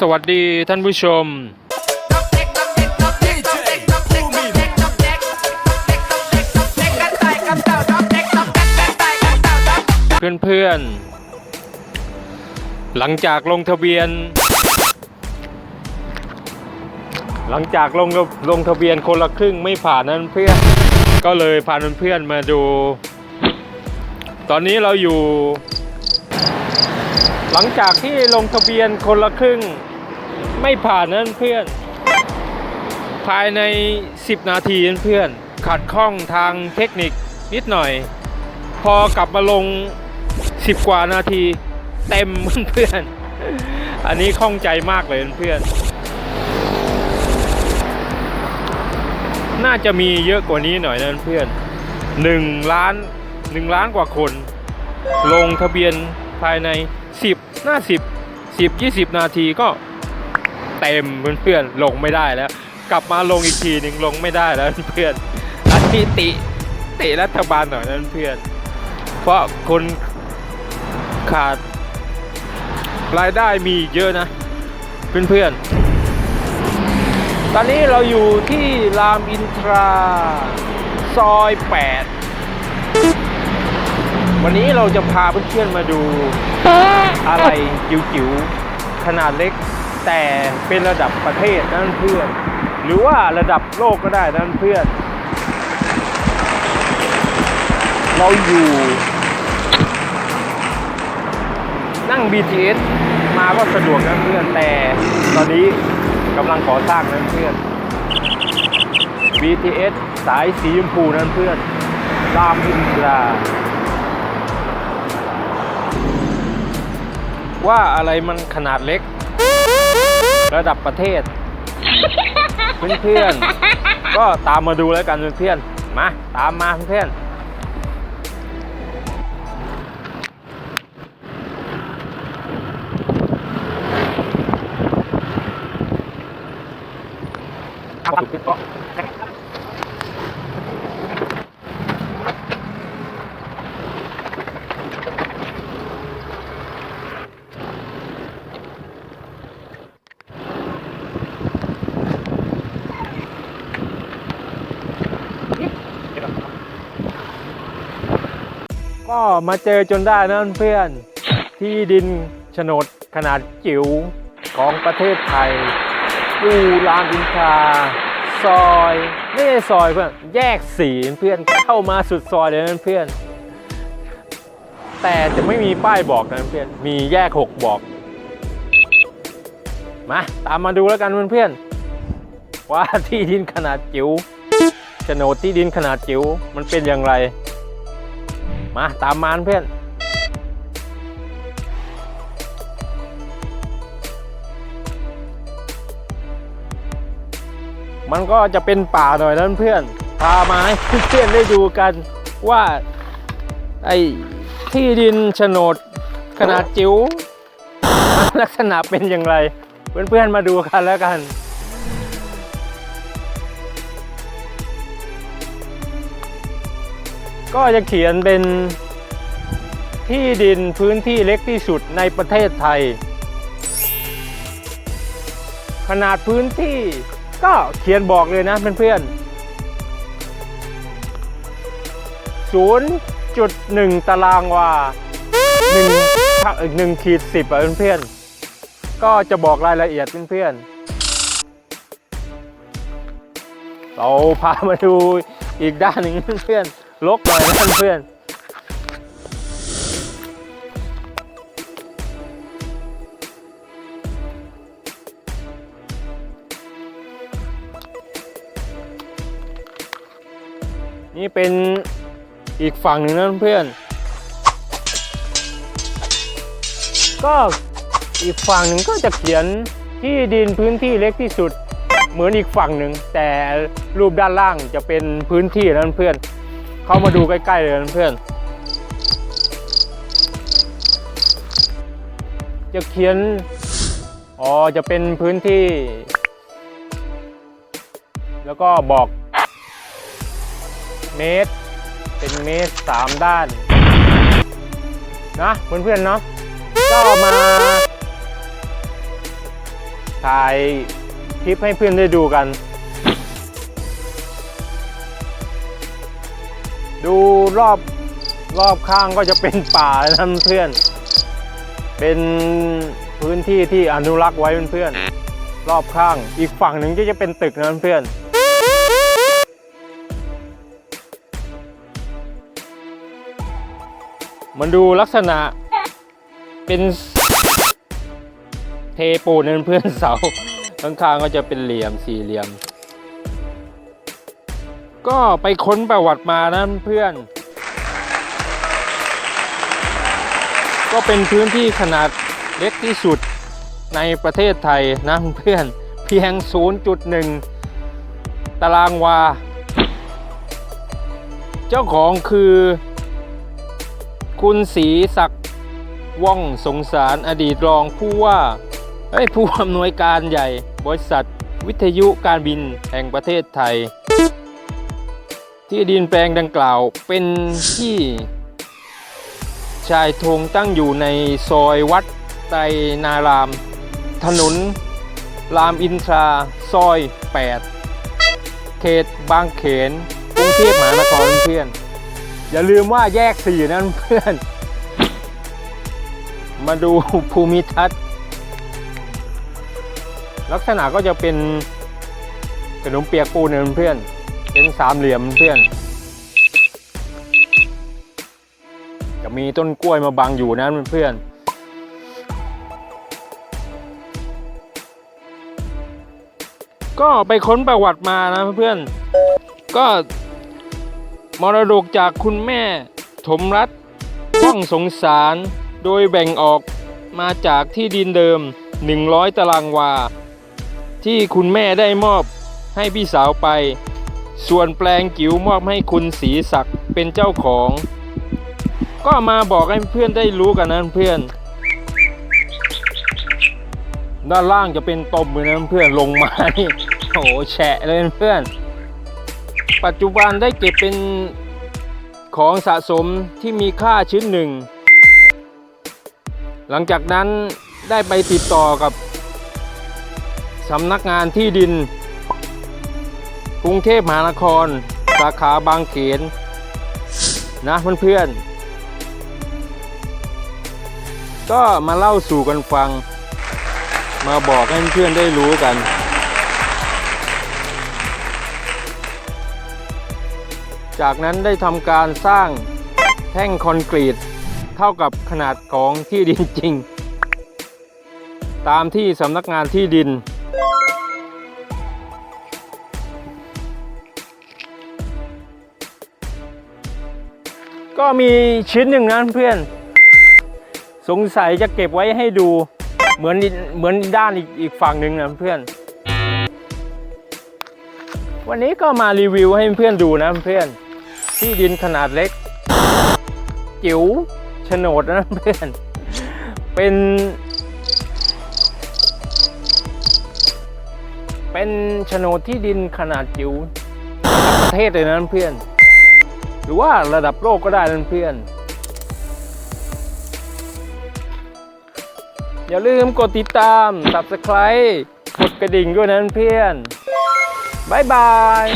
สวัสดีท่านผู้ชม เพื่อนๆ หลังจากลงทะเบียน หลังจากลงลงทะเบียนคนละครึ่งไม่ผ่านนั้นเพื่อนก็เลยพาเพื่อนๆมาดู ตอนนี้เราอยู่หลังจากที่ลงทะเบียนคนละครึ่ง ไม่ผ่านนั้นเพื่อน ภายใน 10 นาทีนั้นเพื่อน ขัดข้องทางเทคนิคนิดหน่อย พอกลับมาลง 10 กว่านาที เต็มเพื่อน อันนี้ข้องใจมากเลยเพื่อน น่าจะมีเยอะกว่านี้หน่อยนะเพื่อน1ล้าน1ล้านกว่าคน ลงทะเบียนภายใน 10 หน้า 10 10 20 นาทีก็ เต็มเพื่อนๆลงไม่ได้แล้ว กลับมาลงอีกทีหนึ่งลงไม่ได้แล้วเพื่อนอันนี้ติติรัฐบาลหน่อยนะเพื่อน เพราะคนขาดรายได้มีเยอะนะเพื่อนๆ ตอนนี้เราอยู่ที่รามอินทราซอย 8 วันนี้เราจะพาเพื่อนๆมาดูอะไรจิ๋วๆขนาดเล็ก แต่เป็นระดับประเทศนั่นเพื่อน หรือว่าระดับโลกก็ได้นั่นเพื่อน เราอยู่ นั่ง BTS มาก็สะดวกนะเพื่อน แต่ตอนนี้กำลังก่อสร้างนั้นเพื่อน BTS สายสีชมพูนั้นเพื่อนรามอินทราว่าอะไรมันขนาดเล็ก ระดับประเทศ เพื่อนๆ ก็ตามมาดูแล้วกันเพื่อนๆ มาตามมาเพื่อนๆ ก็มาเจอจนได้นะเพื่อนที่ดินโฉนดขนาดจิ๋วของประเทศไทยอยู่รามอินทราซอยไม่ใช่ซอยเพื่อนแยกสีเพื่อนเข้ามาสุดซอยเลยนะเพื่อน แต่จะไม่มีป้ายบอกนะเพื่อนมีแยกหกบอกมาตามมาดูแล้วกันเพื่อนๆว่าที่ดินขนาดจิ๋วโฉนดที่ดินขนาดจิ๋วมันเป็นอย่างไร มาตามมานเพื่อนมันก็จะเป็นป่าหน่อยนั้นเพื่อน พามาให้เพื่อนได้ดูกันว่าไอ้ที่ดินโฉนดขนาดจิ๋วลักษณะเป็นอย่างไร เพื่อนๆมาดูกันแล้วกัน ก็จะเขียนเป็นที่ดินพื้นที่เล็กที่สุดในประเทศไทย ขนาดพื้นที่ก็เขียนบอกเลยนะเพื่อนๆศูนย์จุดหนึ่งตารางวาหนึ่งหนึ่งขีดสิบอะเพื่อนๆ ก็จะบอกรายละเอียดเพื่อนๆ เราพามาดูอีกด้านหนึ่งเพื่อนๆ ลกหน่อยนะเพื่อนนี่เป็นอีกฝั่งหนึ่งนะเพื่อน ก็อีกฝั่งหนึ่งก็จะเขียนที่ดินพื้นที่เล็กที่สุด เหมือนอีกฝั่งหนึ่ง แต่รูปด้านล่างจะเป็นพื้นที่นั้นเพื่อน เข้ามาดูใกล้ๆเลยเพื่อนจะเขียน อ๋อ จะเป็นพื้นที่ แล้วก็บอก เมตร เป็นเมตรสามด้าน นะเพื่อนๆเนาะก็มาถ่ายคลิปให้เพื่อนได้ดูกัน ดูรอบรอบข้างก็จะเป็นป่านะเพื่อน เป็นพื้นที่ที่อนุรักษ์ไว้เพื่อนๆรอบข้าง อีกฝั่งหนึ่งก็จะเป็นตึกนะเพื่อนมันดูลักษณะเป็นเทปูนนะเพื่อนเสาข้างๆก็จะเป็นเหลี่ยมสี่เหลี่ยม ก็ไปค้นประวัติมานะเพื่อน ก็เป็นพื้นที่ขนาดเล็กที่สุดในประเทศไทยนะเพื่อนเพียง 0.1 ตารางวา เจ้าของคือ คุณศรีศักดิ์ว่องสงสารอดีตรองผู้ว่าผู้อำนวยการใหญ่ บริษัทวิทยุการบินแห่งประเทศไทย ที่ดินแปลงดังกล่าวเป็นที่ชายธงตั้งอยู่ในซอยวัดไตรนาราม ถนนรามอินทราซอย 8 เขตบางเขนกรุงเทพมหานครเพื่อน อย่าลืมว่าแยกสี่นั้นเพื่อน มาดูภูมิทัศน์ ลักษณะก็จะเป็นขนมเปียกปูนเพื่อน เป็นสามเหลี่ยมเพื่อน จะมีต้นกล้วยมาบังอยู่นะเพื่อนก็ไปค้นประวัติมานะเพื่อน ก็มรดกจากคุณแม่ถมรัตน์ว่องสงสารโดยแบ่งออกมาจากที่ดินเดิม 100 ตารางวา ที่คุณแม่ได้มอบให้พี่สาวไป ส่วนแปลงจิ๋วมอบให้คุณศรีศักดิ์เป็นเจ้าของ ก็มาบอกให้เพื่อนได้รู้กันนะเพื่อน ด้านล่างจะเป็นตมเลยนะเพื่อนลงมานี่โอ้โหแฉะเลยเพื่อน ปัจจุบันได้เก็บเป็นของสะสมที่มีค่าชิ้นหนึ่ง หลังจากนั้นได้ไปติดต่อกับสำนักงานที่ดิน กรุงเทพมหานคร สาขาบางเขนนะเพื่อนๆ ก็มาเล่าสู่กันฟัง มาบอกให้เพื่อนได้รู้กัน จากนั้นได้ทำการสร้างแท่งคอนกรีต เท่ากับขนาดของที่ดินจริง ตามที่สำนักงานที่ดิน ก็มีชิ้นหนึ่งนะเพื่อน สงสัยจะเก็บไว้ให้ดูเหมือนเหมือนด้านอีกอีกฝั่งหนึ่งนะเพื่อน วันนี้ก็มารีวิวให้เพื่อนดูนะเพื่อน ที่ดินขนาดเล็ก จิ๋วโฉนดนะเพื่อน เป็น เป็นโฉนดที่ดินขนาดจิ๋วประเทศเลยนะเพื่อน หรือว่าระดับโลกก็ได้นะเพื่อนอย่าลืมกดติดตาม subscribe กดกระดิ่งด้วยนะเพื่อน บ๊ายบาย